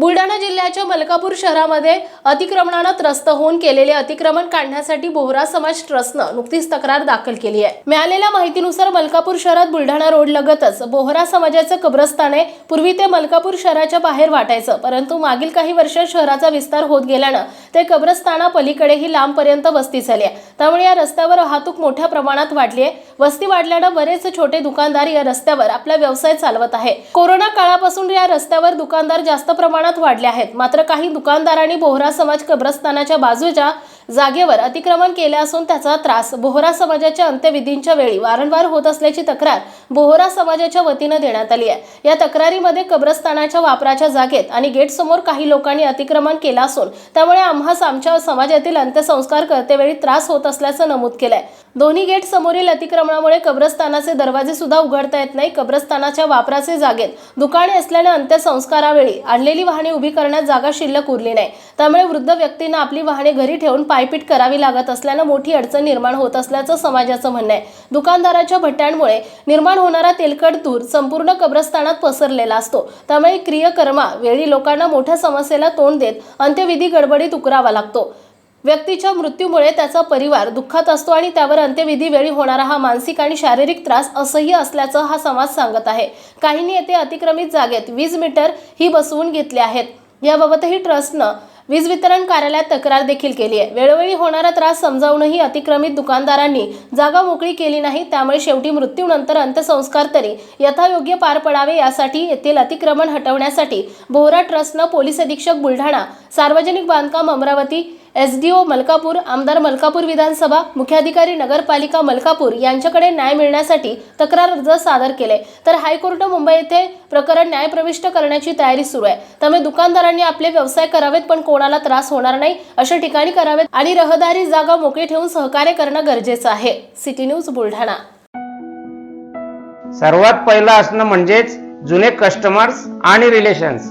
बुलढाणा जिल्ह्याच्या मलकापूर शहरामध्ये अतिक्रमणानं त्रस्त होऊन केलेले अतिक्रमण काढण्यासाठी बोहरा समाज ट्रस्टनं नुकतीच तक्रार दाखल केली आहे. मिळालेल्या माहितीनुसार मलकापूर शहरात बुलढाणा रोड लगतच बोहरा समाजाचं कब्रस्तान आहे. पूर्वी ते मलकापूर शहराच्या बाहेर वाटायचं परंतु मागील काही वर्षात शहराचा विस्तार होत गेल्यानं ते कब्रस्ताना पलीकडेही लांबपर्यंत वस्ती झाली आहे. त्यामुळे या रस्त्यावर वाहतूक मोठ्या प्रमाणात वाढली आहे. वस्ती वाढल्यानं बरेच छोटे दुकानदार या रस्त्यावर आपला व्यवसाय चालवत आहे. कोरोना काळापासून या रस्त्यावर दुकानदार जास्त प्रमाणात वाढले आहेत. मात्र काही दुकानदारांनी बोहरा समाज कब्रस्तानाच्या बाजूच्या जागेवर अतिक्रमण केले असून त्याचा त्रास बोहरा समाजाच्या अंत्यविधींच्या वेळी वारंवार होत असल्याची तक्रार बोहरा समाजाच्या वतीनं देण्यात आली आहे. या तक्रारीमध्ये कब्रस्तानाच्या वापराच्या जागेत आणि गेट समोर काही लोकांनी अतिक्रमण केलं असून त्यामुळे आम्हास आमच्या समाजातील अंत्यसंस्कार करतेवेळी त्रास होत असल्याचं नमूद केलंय. दोन्ही गेट समोरील अतिक्रमणामुळे कब्रस्तानाचे दरवाजे सुद्धा उघडता येत नाही. कब्रस्तानाच्या वापराचे जागेत दुकाने असल्याने अंत्यसंस्कारावेळी आणलेली वाहने उभी करण्यात जागा शिल्लक उरली नाही. त्यामुळे वृद्ध व्यक्तींना आपली वाहने घरी ठेवून पायपीट करावी लागत असल्यानं मोठी अडचण निर्माण होत असल्याचं समाजाचं म्हणणं आहे. दुकानदाराच्या भट्ट्यांमुळे निर्माण होणारा तेलकट धूर संपूर्ण कब्रस्तानात पसरलेला असतो. त्यामुळे क्रियकर्मा वेळी लोकांना मोठ्या समस्येला तोंड देत अंत्यविधी गडबडीत उकरावा लागतो. व्यक्तीच्या मृत्यूमुळे त्याचा परिवार दुःखात असतो आणि त्यावर अंत्यविधी वेळी होणारा हा मानसिक आणि शारीरिक त्रास असह्य असल्याचं हा समाज सांगत आहे. काहींनी येथे अतिक्रमित जागेत वीज मीटर ही बसवून घेतले आहेत. याबाबतही ट्रस्टनं वीज वितरण कार्यालयात तक्रार देखील केली आहे. वेळोवेळी होणारा त्रास समजावूनही अतिक्रमित दुकानदारांनी जागा मोकळी केली नाही त्यामुळे शेवटी मृत्यूनंतर अंत्यसंस्कार तरी यथायोग्य पार पडावे यासाठी येथील अतिक्रमण हटवण्यासाठी बोहरा ट्रस्टनं पोलीस अधीक्षक बुलढाणा सार्वजनिक बांधकाम अमरावती एसडीओ मलकापूर आमदार मलकापूर विधानसभा मुख्याधिकारी नगरपालिका मलकापूर यांच्याकडे न्याय मिळण्यासाठी तक्रार अर्ज सादर केले. तर हायकोर्ट मुंबई येथे प्रकरण न्यायप्रविष्ट करण्याची तयारी सुरू आहे. त्यामुळे दुकानदारांनी आपले व्यवसाय करावेत पण कोणाला त्रास होणार नाही अशा ठिकाणी करावेत आणि रहदारी जागा मोकळी ठेवून सहकार्य करणं गरजेचं आहे. City news Buldhana. सर्वात पहिलं असणं म्हणजेच जुने कस्टमर्स आणि रिलेशन्स